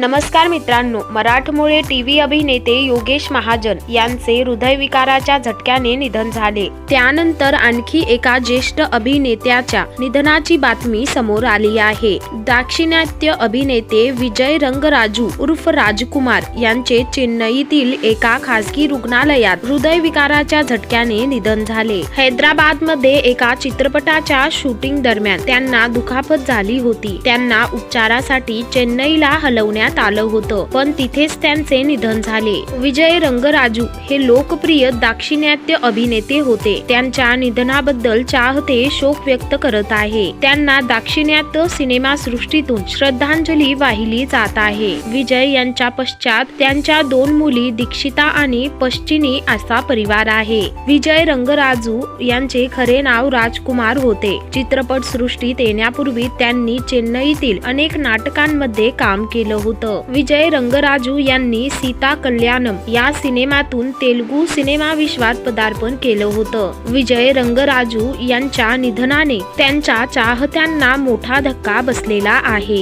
नमस्कार मित्रांनो मराठमोळे टीव्ही अभिनेते योगेश महाजन यांचे हृदयविकाराच्या झटक्याने निधन झाले. त्यानंतर आणखी एका ज्येष्ठ अभिनेत्याच्या निधनाची बातमी समोर आली आहे. दाक्षिणात्य अभिनेते विजय रंगराजू उर्फ राजकुमार यांचे चेन्नईतील एका खासगी रुग्णालयात हृदयविकाराच्या झटक्याने निधन झाले. हैदराबादमध्ये एका चित्रपटाच्या शूटिंग दरम्यान त्यांना दुखापत झाली होती. त्यांना उपचारासाठी चेन्नईला हलवण्यात आलं होतं. पण तिथेच त्यांचे निधन झाले. विजय रंगराजू हे लोकप्रिय दाक्षिणात्य अभिनेते होते. त्यांच्या निधनाबद्दल चाहते शोक व्यक्त करत आहे. त्यांना दाक्षिणात्य सिनेमा सृष्टीतून श्रद्धांजली वाहिली जात आहे. विजय यांच्या पश्चात त्यांच्या दोन मुली दीक्षिता आणि पश्चिनी असा परिवार आहे. विजय रंगराजू यांचे खरे नाव राजकुमार होते. चित्रपट सृष्टीत येण्यापूर्वी त्यांनी चेन्नईतील अनेक नाटकांमध्ये काम केलं होतं. होतं. विजय रंगराजू यांनी सीता कल्याणम या सिनेमातून तेलुगू सिनेमा विश्वात पदार्पण केलं होतं. विजय रंगराजू यांच्या निधनाने त्यांच्या चाहत्यांना मोठा धक्का बसलेला आहे.